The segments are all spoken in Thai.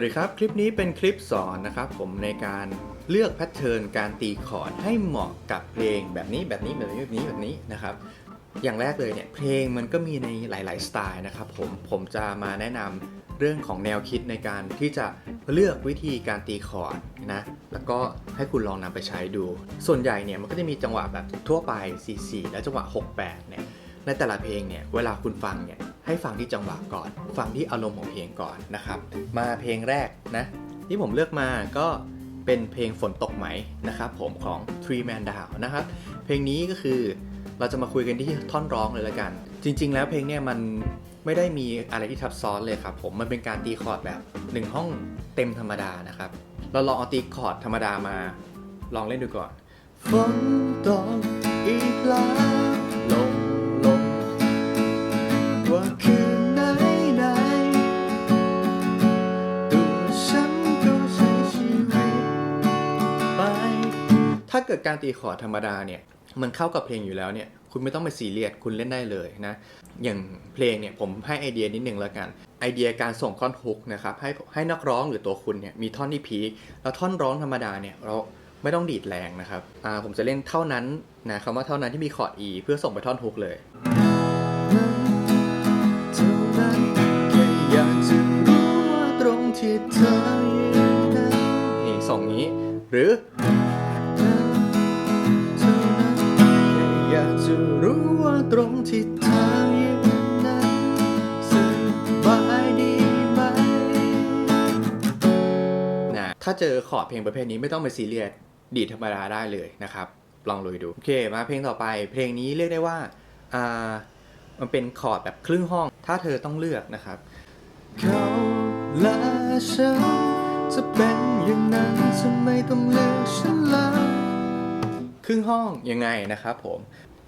วัสดีครับ คลิปนี้เป็นคลิปสอนนะครับผมในการเลือกแพทเทิร์นการตีคอร์ดให้เหมาะกับเพลงแบบนี้แบบนี้แบบนี้แบบนี้แบบนี้นะครับ อย่างแรกเลยเนี่ยเพลงมันก็มีในหลาย ๆ สไตล์นะครับผมผมจะมาแนะนำเรื่องของแนวคิดในการที่จะเลือกวิธีการตีคอร์ดนะแล้วก็ให้คุณลองนำไปใช้ดู ส่วนใหญ่เนี่ยมันก็จะมีจังหวะแบบทั่วไป 4-4 และจังหวะ 6-8เนี่ยในแต่ละเพลงเนี่ยเวลาคุณฟังเนี่ย ให้ฟังที่จังหวะก่อน ฟังที่อารมณ์ของเพลงก่อนนะครับ มาเพลงแรกนะ ที่ผมเลือกมาก็เป็นเพลงฝนตกไหมนะครับผมของ Three Man Down นะครับ เพลงนี้ก็คือเราจะมาคุยกันที่ท่อนร้องเลยละกัน จริง ๆ แล้วเพลงเนี่ยมันไม่ได้มีอะไรที่ซับซ้อนเลยครับผมมันเป็นการตีคอร์ดแบบ 1 ห้องเต็มธรรมดานะครับ เราลองเอาตีคอร์ดธรรมดามาลองเล่นดูก่อนฝนตกอีกแล้ว เกิดการตีคอร์ดธรรมดาเนี่ยมันเข้ากับเพลงอยู่แล้วเนี่ยคุณไม่ต้องไปซีเรียสคุณเล่นได้เลยนะ อย่างเพลงเนี่ยผมให้ไอเดียนิดนึงแล้วกัน ไอเดียการส่งท่อนฮุกนะครับให้ให้นักร้องหรือตัวคุณเนี่ยมีท่อนที่พีคแล้วท่อนร้องธรรมดาเนี่ยเราไม่ต้องดีดแรงนะครับอ่าผมจะเล่นเท่านั้นนะคำว่าเท่านั้นที่มีคอร์ด E เพื่อส่งไปท่อนฮุกเลยเท่านั้นแค่อยา เจอคอร์ดเพลงประเภทนี้ไม่ต้องไปซีเรียสดีดธรรมดาได้เลยนะครับ ลองลุยดู โอเค มาเพลงต่อไป เพลงนี้เรียกได้ว่าอ่ามันเป็นคอร์ดแบบครึ่งห้อง ถ้าเธอต้องเลือกนะครับเขาและฉันจะเป็นอย่างนั้นจะไม่ต้องเลือกฉันแล้วครึ่งห้องยังไงนะครับผม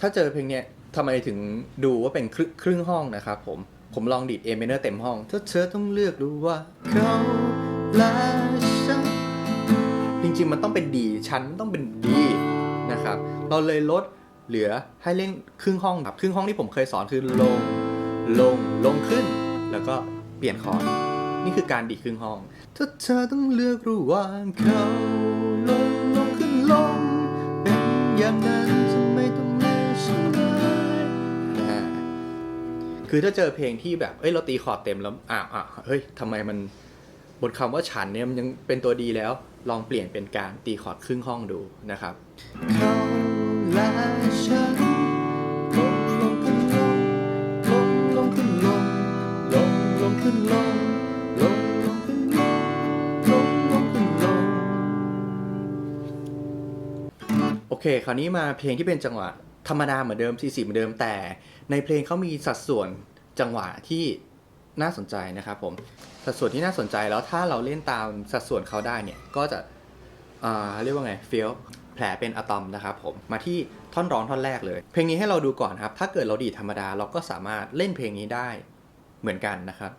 ถ้าเจอเพลงเนี้ยทำไมถึงดูว่าเป็นครึ่งครึ่งห้องนะครับผม ผมลองดีด A minor เต็มห้อง ถ้าเธอต้องเลือกดูว่าเขาและฉันจ ริงๆมันต้องเป็นดีชั้นต้องเป็นดีนะครับ เราเลยลดเหลือให้เล่นครึ่งห้องครับครึ่งห้องที่ผมเคยสอนคือลง ลง ลงขึ้น แล้วก็เปลี่ยนคอร์ดนี่คือการดีครึ่งห้องถ้าเธอต้องเลือกระหว่างเขาลงลงขึ้นลงเป็นอย่างนั้นจะไมต้องเลือกฉันเลยนะฮะคือถ้าเจอเพลงที่แบบเอ้ยเราตีคอร์ดเต็มแล้วอ้าวอะเฮ้ยทำไมมันบทคำว่าฉันเนี่ยมันยังเป็นตัวดีแล้ว ลองเปลี่ยนเป็นการตีคอร์ดครึ่งห้องดูนะครับเขาและฉันลงลงขึ้นลงลงลงขึ้นลงลงลงขึ้นลงลงลงขึ้นลงลงลงขึ้นลงโอเค คราวนี้มาเพลงที่เป็นจังหวะธรรมดาเหมือนเดิมที่สี่เหมือนเดิมแต่ ในเพลงเขามีสัดส่วนจังหวะที่ น่าสนใจนะครับผมสัดส่วนที่น่าสนใจแล้วถ้าเราเล่นตามสัดส่วนเขาได้เนี่ยก็จะเรียกว่าไงเฟี้ยวแผลเป็นอะตอมนะครับผมมาที่ท่อนร้องท่อนแรกเลย เพลงนี้ให้เราดูก่อนครับ ถ้าเกิดเราดีธรรมดาเราก็สามารถเล่นเพลงนี้ได้เหมือนกันนะครับ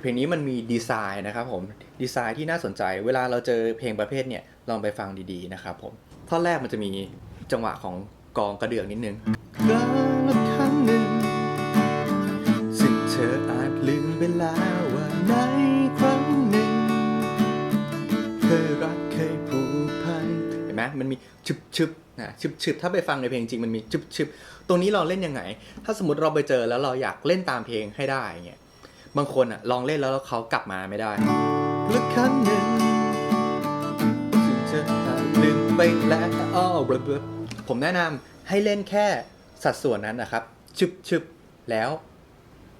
เพลงนี้มันมีดีไซน์นะครับผมดีไซน์ที่น่าสนใจ เวลาเราเจอเพลงประเภทเนี่ยลองไปฟังดีๆนะครับผมท่อนแรกมันจะมีจังหวะของกองกระเดื่องนิดนึงกาลครั้งหนึ่งซึ่งเธออาจลืมไปแล้วว่าในครั้งหนึ่งเคยรักเคยผูกพันเห็นไหมมันมีชึบชึบนะชึบชึบถ้าไปฟังในเพลงจริงมันมีชึบชึบตรงนี้เราเล่นยังไง ถ้าสมมติเราไปเจอแล้วเราอยากเล่นตามเพลงให้ได้เงี้ย บางคนอะลองเล่นแล้วเขากลับมาไม่ได้ลึกครั้งหนึ่งซึ่งเธออาจลืมไปแล้วอ้าวเบลอๆผมแนะนำให้เล่นแค่สัดส่วนนั้นนะครับชึบชึบแล้ว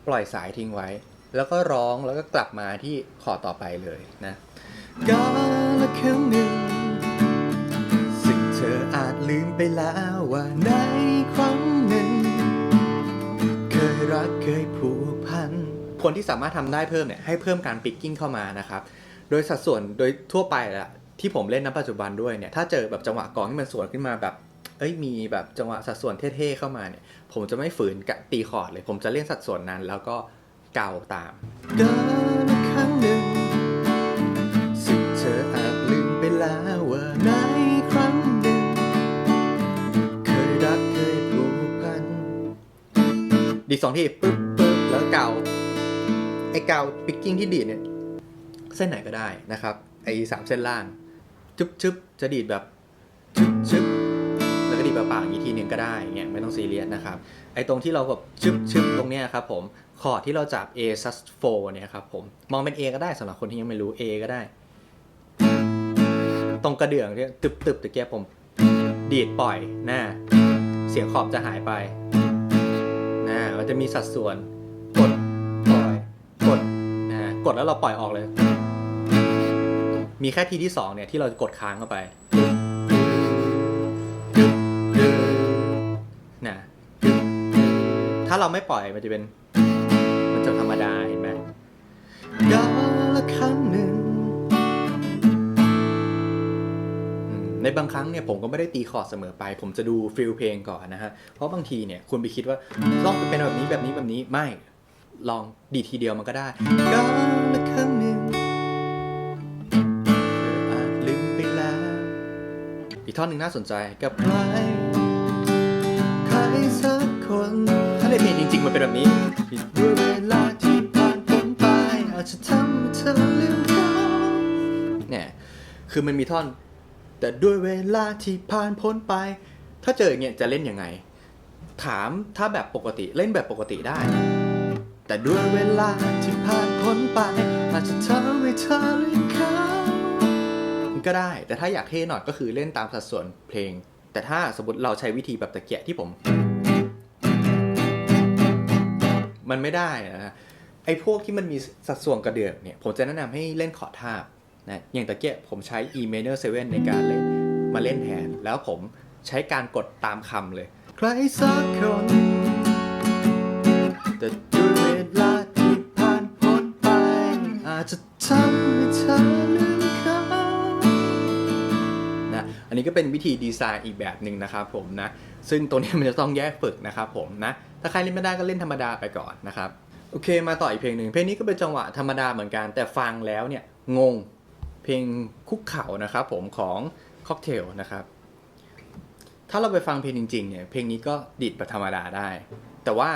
ปล่อยสายทิ้งไว้ แล้วก็ร้องแล้วก็กลับมาที่คอร์ดต่อไปเลยนะกาลครั้งหนึ่งซึ่งเธออาจลืมไปแล้วว่าในครั้งหนึ่ง เคยรักเคยผูกพัน คนที่สามารถทำได้เพิ่มเนี่ยให้เพิ่มการปิกกิ้งเข้ามานะครับโดยสัดส่วนโดยทั่วไปละที่ผมเล่นณปัจจุบันด้วยเนี่ยถ้าเจอแบบจังหวะกลองที่มันสวนขึ้นมาแบบเอ้ยมีแบบจังหวะสัดส่วนเท่ๆเข้ามาเนี่ยผมจะไม่ฝืนกะตีคอร์ดเลย ผมจะเล่นสัดส่วนนั้นแล้วก็เกาตามกาลครั้งหนึ่งซึ่งเธออาจลืมไปแล้วว่าในครั้งหนึ่งเคยรักเคยผูกพันดีดสองทีปึ๊บปึ๊บแล้วเกา ไอ้เกาปิกกิ้งที่ดีดเนี่ยเส้นไหนก็ได้นะครับ ไอ้สามเส้นล่างจึ๊บจึ๊บจะดีดแบบจึ๊บจึ๊บแล้วก็ดีดเปล่าๆอย่างนี้ทีหนึงก็ได้เงี้ยไม่ต้องซีเรียสนะครับ ไอ้ตรงที่เราแบบชึบชึบตรงเนี้ยครับผมคอร์ดที่เราจับ A sus 4เนี่ยครับผมมองเป็น A ก็ได้สำหรับคนที่ยังไม่รู้ A ก็ได้ ตรงกระเดื่องเนี่ยตึบตึบตะเกียบผมดีดปล่อยหน้าเสียงขอบจะหายไปนะมันจะมีสัดส่วน กดแล้วเราปล่อยออกเลย มีแค่ทีที่สองเนี่ยที่เรากดค้างเข้าไปนะถ้าเราไม่ปล่อยมันจะเป็น มันจะธรรมดาเห็นไหมกาละครั้งหนึ่งในบางครั้งเนี่ยผมก็ไม่ได้ตีคอร์ดเสมอไป ผมจะดูฟิลเพลงก่อนนะฮะ เพราะบางทีเนี่ยคุณไปคิดว่าต้องเป็นแบบนี้แบบนี้แบบนี้ไม่ ลองดีทีเดียวมันก็ได้กาละครั้งหนึ่งเธออาจลืมไปแล้ว อีกท่อนหนึ่งน่าสนใจกับใครใครสักคน ถ้าในเพลงจริง ๆ มันเป็นแบบนี้ด้วยเวลาที่ผ่านพ้นไปอาจจะทำให้เธอลืมเขาเนี่ยคือมันมีท่อน แต่ด้วยเวลาที่ผ่านพ้นไป ถ้าเจออย่างเงี้ยจะเล่นยังไง ถามถ้าแบบปกติเล่นแบบปกติได้ แต่ด้วยเวลาที่ผ่านพ้นไป อาจจะทำให้เธอลืมเขาก็ได้ แต่ถ้าอยากเท่หน่อยก็คือเล่นตามสัดส่วนเพลง แต่ถ้าสมมติเราใช้วิธีแบบตะเกียะที่ผม มันไม่ได้นะไอ้พวกที่มันมีสัดส่วนกระเดือกเนี่ย ผมจะแนะนำให้เล่นขอร์ดทาบนะอย่างตะเกียะผมใช้ E minor 7 ในการเล่นมาเล่นแทนแล้วผมใช้การกดตามคำเลย ใครสักคนแต่ด้วย นี้ก็เป็นวิธีดีไซน์อีกแบบหนึ่งนะครับผมนะ ซึ่งตัวนี้มันจะต้องแยกฝึกนะครับผมนะ ถ้าใครเล่นไม่ได้ก็เล่นธรรมดาไปก่อนนะครับ โอเค มาต่ออีกเพลงหนึ่งเพลงนี้ก็เป็นจังหวะธรรมดาเหมือนกัน แต่ฟังแล้วเนี่ยงง เพลงคุกเข่านะครับผมของค็อกเทลนะครับ ถ้าเราไปฟังเพลงจริงๆเนี่ยเพลงนี้ก็ดีดแบบธรรมดาได้ แต่ว่า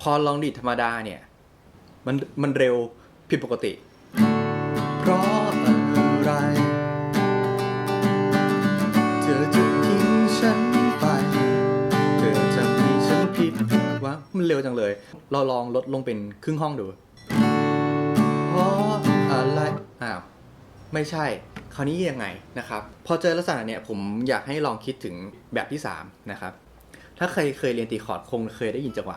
พอลองดีดธรรมดาเนี่ยมันมันเร็วผิดปกติ เร็วจังเลย เราลองลดลงเป็นครึ่งห้องดูเพราะอะไรอ้าวไม่ใช่ คราวนี้ยังไงนะครับ พอเจอลักษณะเนี่ยผมอยากให้ลองคิดถึงแบบที่ 3 นะครับ ถ้าใครเคยเรียนตีคอร์ดคงเคยได้ยินจังหวะ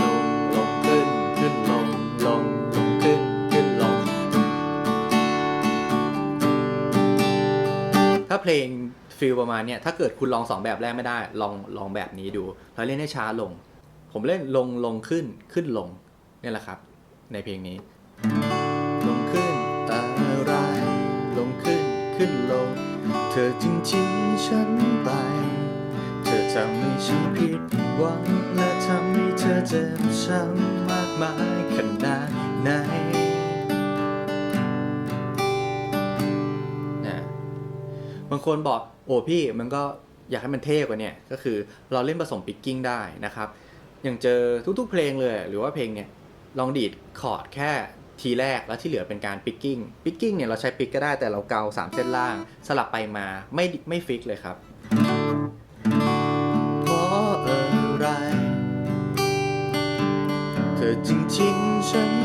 ลงลงขึ้นขึ้นลงลงลงขึ้นขึ้นลง ถ้าเพลงฟิลประมาณเนี้ยถ้าเกิดคุณลองสองแบบแรกไม่ได้ ลองลองแบบนี้ดูแล้วเล่นให้ช้าลง ผมเล่นลงลงขึ้นขึ้นลงเนี่ยแหละครับ ในเพลงนี้ ลงขึ้นอะไรลงขึ้นขึ้นลง เธอจริงทิ้งฉันไป เธอทำให้ฉันผิดหวังและทำให้เธอเจ็บช้ำมากมายขนาดไหนนะบางคนบอกโอ้พี่มันก็อยากให้มันเท่กว่าเนี่ยก็คือเราเล่นผสมปิกกิ้งได้นะครับ อย่างเจอทุก ๆ เพลงเลย หรือว่าเพลงเนี่ยลองดีดคอร์ดแค่ทีแรกแล้วที่เหลือเป็นการปิกกิ้งปิกกิ้งเนี่ยเราใช้ปิกก็ได้แต่เราเกาสามเส้นล่าง สลับไปมาไม่ไม่ฟิกเลยครับเพราะอะไรเธอจึงทิ้งฉัน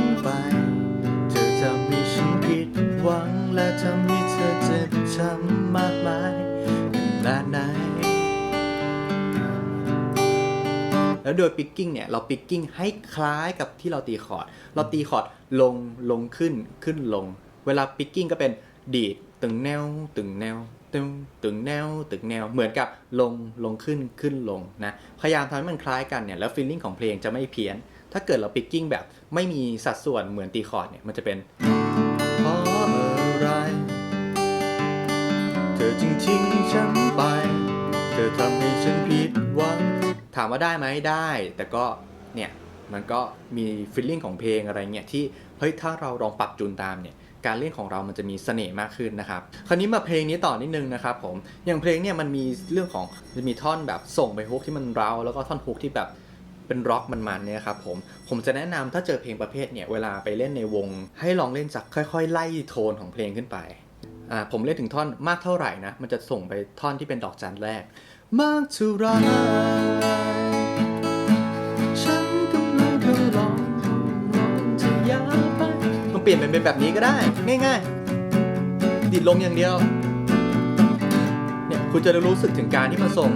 โดยปิกกิ้งเนี่ยเราปิกกิ้งให้คล้ายกับที่เราตีคอร์ด เราตีคอร์ดลงลงขึ้นขึ้นลง เวลาปิกกิ้งก็เป็นดีดตึงแนวตึงแนวตึงตึงแนวตึงแนวเหมือนกับลงลงขึ้นขึ้นลงนะพยายามทำให้มันคล้ายกันเนี่ยแล้วฟีลลิ่งของเพลงจะไม่เพี้ยน ถ้าเกิดเราปิกกิ้งแบบไม่มีสัดส่วนเหมือนตีคอร์ดเนี่ยมันจะเป็นเพราะอะไรเธอจึงทิ้งฉันไป เธอทำให้ฉันผิดหวัง ถามว่าได้ไหมได้ แต่ก็เนี่ยมันก็มีฟีลลิ่งของเพลงอะไรเงี้ยที่เฮ้ยถ้าเราลองปรับจูนตามเนี่ยการเล่นของเรามันจะมีเสน่ห์มากขึ้นนะครับ คราวนี้มาเพลงนี้ต่อนิดนึงนะครับผม อย่างเพลงเนี่ยมันมีเรื่องของจะมีท่อนแบบส่งไปฮุกที่มันเร้าแล้วก็ท่อนฮุกที่แบบเป็นร็อกมันๆเนี่ยครับผม ผมจะแนะนำถ้าเจอเพลงประเภทเนี่ยเวลาไปเล่นในวง ให้ลองเล่นจากค่อยๆ ไล่โทนของเพลงขึ้นไป อ่าผมเล่นถึงท่อนมากเท่าไหร่นะมันจะส่งไปท่อนที่เป็นดอกจันแรก มากเท่าไรฉันกำลังทดลองลองจะยาไปต้องเปลี่ยนเป็นแบบนี้ก็ได้ ง่ายๆ ดิดลงอย่างเดียว เนี่ยคุณจะได้รู้สึกถึงการที่มันส่ง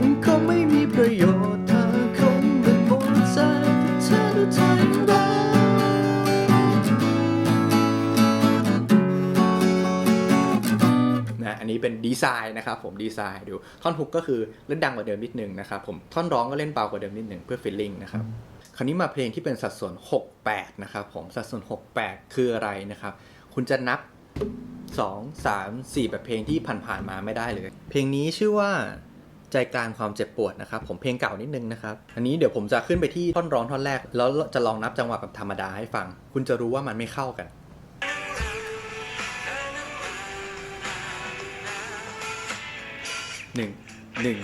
มันคงไม่มีประโยชน์ถ้าคงเป็นหมดใจแต่เธอดูใจร้าย นะอันนี้เป็นดีไซน์นะครับผมดีไซน์ดูท่อนฮุกก็คือเล่นดังกว่าเดิมนิดนึงนะครับผมท่อนร้องก็เล่นเบากว่าเดิมนิดนึงเพื่อฟิลลิ่งนะครับคราวนี้มาเพลงที่เป็นสัดส่วน 68 นะครับผมสัดส่วน 68 คืออะไรนะครับ คุณจะนับ 2 3 4 แบบเพลงที่ผ่านๆมาไม่ได้เลย เพลงนี้ชื่อว่าใจกลางความเจ็บปวดนะครับ ผมเพลงเก่านิดนึงนะครับ อันนี้เดี๋ยวผมจะขึ้นไปที่ท่อนร้องท่อนแรก แล้วจะลองนับจังหวะแบบธรรมดาให้ฟัง คุณจะรู้ว่ามันไม่เข้ากัน หนึ่งหนึ่ง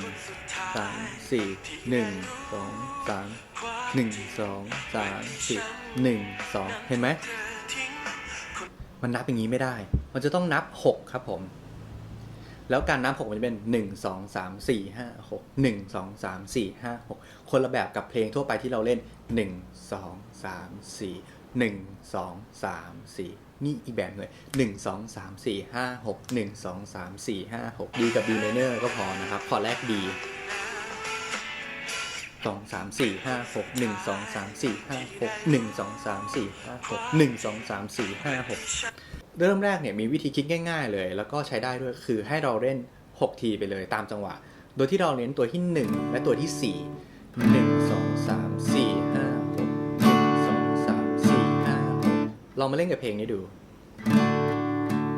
สามสี่หนึ่งสองสามหนึ่งสองสามสี่หนึ่งสองเห็นไหมมันนับอย่างนี้ไม่ได้ มันจะต้องนับ6ครับผม แล้วการนับ6มันจะเป็น1 2 3 4 5 6 1 2 3 4 5 6คนละแบบกับเพลงทั่วไปที่เราเล่น1 2 3 4 1 2 3 4นี่อีกแบบเลย1 2 3 4 5 6 1 2 3 4 5 6 D กับ B minor ก็พอนะครับคอแรก D สองสามสี่ห้าหกหนึ่งสองสามสี่ห้าหกหนึ่งสองสามสี่ห้าหกหนึ่งสองสามสี่ห้าหกเริ่มแรกเนี่ยมีวิธีคิดง่าย ๆ เลย แล้วก็ใช้ได้ด้วยคือให้เราเล่น 6 ทีไปเลยตามจังหวะ โดยที่เราเน้นตัวที่ 1 และตัวที่ 4 1 2 ลองมาเล่นกับเพลงนี้ดู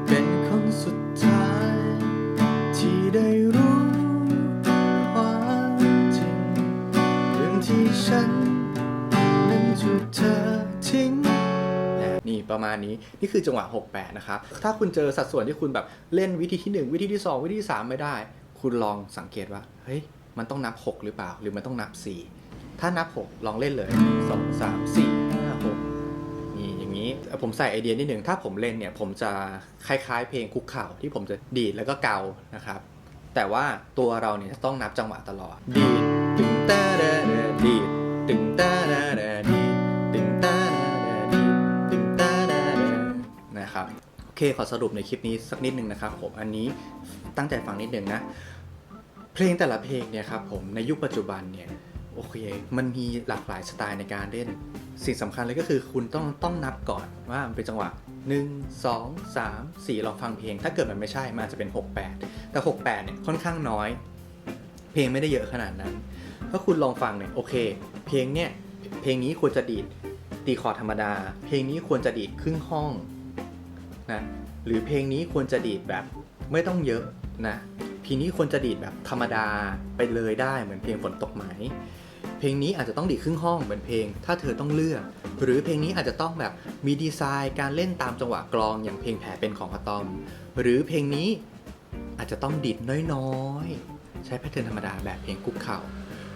เป็นคนสุดท้าย ที่ได้รู้ความจริงเรื่องที่ฉันนั้นถูกเธอทิ้งนี่ประมาณนี้นี่คือจังหวะ 68 นะครับ ถ้าคุณเจอสัดส่วนที่คุณแบบเล่นวิธีที่ 1 วิธีที่ 2 วิธีที่ 3 ไม่ได้ คุณลองสังเกตว่า เฮ้ย มันต้องนับ 6 หรือเปล่า หรือมันต้องนับ 4 ถ้านับ 6 ลองเล่นเลย 2 3 4 5 6นี่ อย่างนี้ ผมใส่ไอเดียนิดหนึ่งถ้าผมเล่นเนี่ยผมจะคล้ายๆ เพลงคุกเข่าที่ผมจะดีดแล้วก็เกานะครับ แต่ว่าตัวเราเนี่ยต้องนับจังหวะตลอด ดีดตึงตาดาดาดีดตึงตาดาดาดีดตึงตาดาดาดีดตึงตาดาดานะครับโอเคขอสรุปในคลิปนี้สักนิดหนึ่งนะครับผมอันนี้ตั้งใจฟังนิดหนึ่งนะเพลงแต่ละเพลงเนี่ยครับผมในยุคปัจจุบันเนี่ย โอเค มันมีหลากหลายสไตล์ในการเล่น สิ่งสำคัญเลยก็คือคุณต้องต้องนับก่อนว่ามันเป็นจังหวะ 1 2 3 4ลองฟังเพลง ถ้าเกิดมันไม่ใช่ มันอาจจะเป็น 68 แต่ 68 เนี่ยค่อนข้างน้อย เพลงไม่ได้เยอะขนาดนั้น ถ้าคุณลองฟังเนี่ยโอเค เพลงเนี่ยเพลงนี้ควรจะดีดตีคอร์ดธรรมดา เพลงนี้ควรจะดีดครึ่งห้องนะหรือเพลงนี้ควรจะดีดแบบไม่ต้องเยอะนะเพลงนี้ควรจะดีดแบบธรรมดาไปเลยได้เหมือนเพลงฝนตกไหม ลงนี้อาจจะต้องดีครึ่งห้องเหมือนเพลง ถ้าเธอต้องเลือก หรือเพลงนี้อาจจะต้องแบบมีดีไซน์การเล่นตามจังหวะกลองอย่างเพลงแผลเป็นของอะตอม หรือเพลงนี้อาจจะต้องดีดน้อยๆ ใช้แพทเทิร์นธรรมดาแบบเพลงคุกเข่า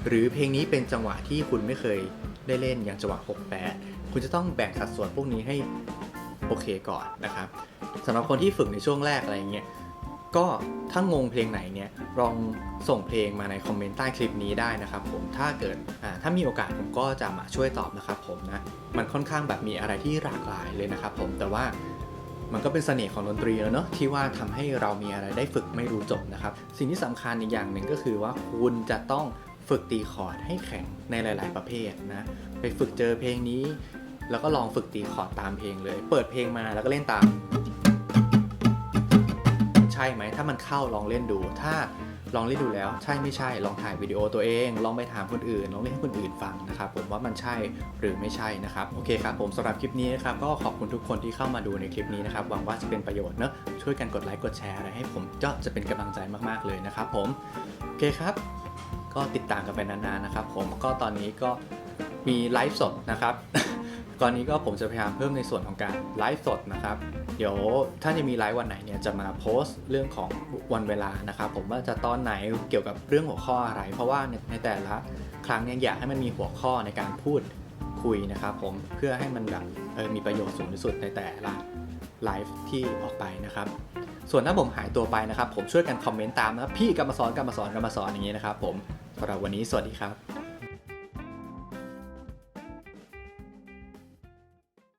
หรือเพลงนี้เป็นจังหวะที่คุณไม่เคยได้เล่นอย่างจังหวะ 68 คุณจะต้องแบ่งสัดส่วนพวกนี้ให้โอเคก่อนนะครับสำหรับคนที่ฝึกในช่วงแรกอะไรเงี้ย ก็ถ้างงเพลงไหนเนี่ยลองส่งเพลงมาในคอมเมนต์ใต้คลิปนี้ได้นะครับผมถ้าเกิดถ้ามีโอกาสผมก็จะมาช่วยตอบนะครับผมนะมันค่อนข้างแบบมีอะไรที่หลากหลายเลยนะครับผมแต่ว่ามันก็เป็นเสน่ห์ของดนตรีแล้วเนาะที่ว่าทำให้เรามีอะไรได้ฝึกไม่รู้จบนะครับ สิ่งที่สำคัญอีกอย่างหนึ่งก็คือว่าคุณจะต้องฝึกตีคอร์ดให้แข็งในหลาย ๆ ประเภทนะไปฝึกเจอเพลงนี้ แล้วก็ลองฝึกตีคอร์ดตามเพลงเลย เปิดเพลงมาแล้วก็เล่นตาม ช่ไหม ถ้ามันเข้าลองเล่นดู ถ้าลองเล่นดูแล้ว ใช่ไม่ใช่ ลองถ่ายวิดีโอตัวเอง ลองไปถามคนอื่น ลองเล่นให้คนอื่นฟังนะครับผมว่ามันใช่หรือไม่ใช่นะครับ โอเคครับผมสำหรับคลิปนี้นะครับ ก็ขอบคุณทุกคนที่เข้ามาดูในคลิปนี้นะครับ หวังว่าจะเป็นประโยชน์เนอะช่วยกันกดไลค์ กดแชร์อะไรให้ผมก็จะเป็นกำลังใจมากๆเลยนะครับผม โอเคครับ ก็ติดตามกันไปนานๆนะครับ ผม ก็ตอนนี้ก็มีไลฟ์สดนะครับ ตอนนี้ก็ผมจะพยายามเพิ่มในส่วนของการไลฟ์สดนะครับ เดี๋ยวถ้าจะมีไลฟ์วันไหนเนี่ยจะมาโพสต์เรื่องของวันเวลานะครับผมว่าจะตอนไหนเกี่ยวกับเรื่องหัวข้ออะไร เพราะว่าในแต่ละครั้งเนี่ยอยากให้มันมีหัวข้อในการพูดคุยนะครับผมเพื่อให้มันแบบเออมีประโยชน์สูงที่สุดในแต่ละไลฟ์ที่ออกไปนะครับ ส่วนถ้าผมหายตัวไปนะครับ ผมช่วยกันคอมเมนต์ตามนะพี่กรรมสอนกรรมสอนกรรมสอนอย่างนี้นะครับผมสำหรับวันนี้สวัสดีครับ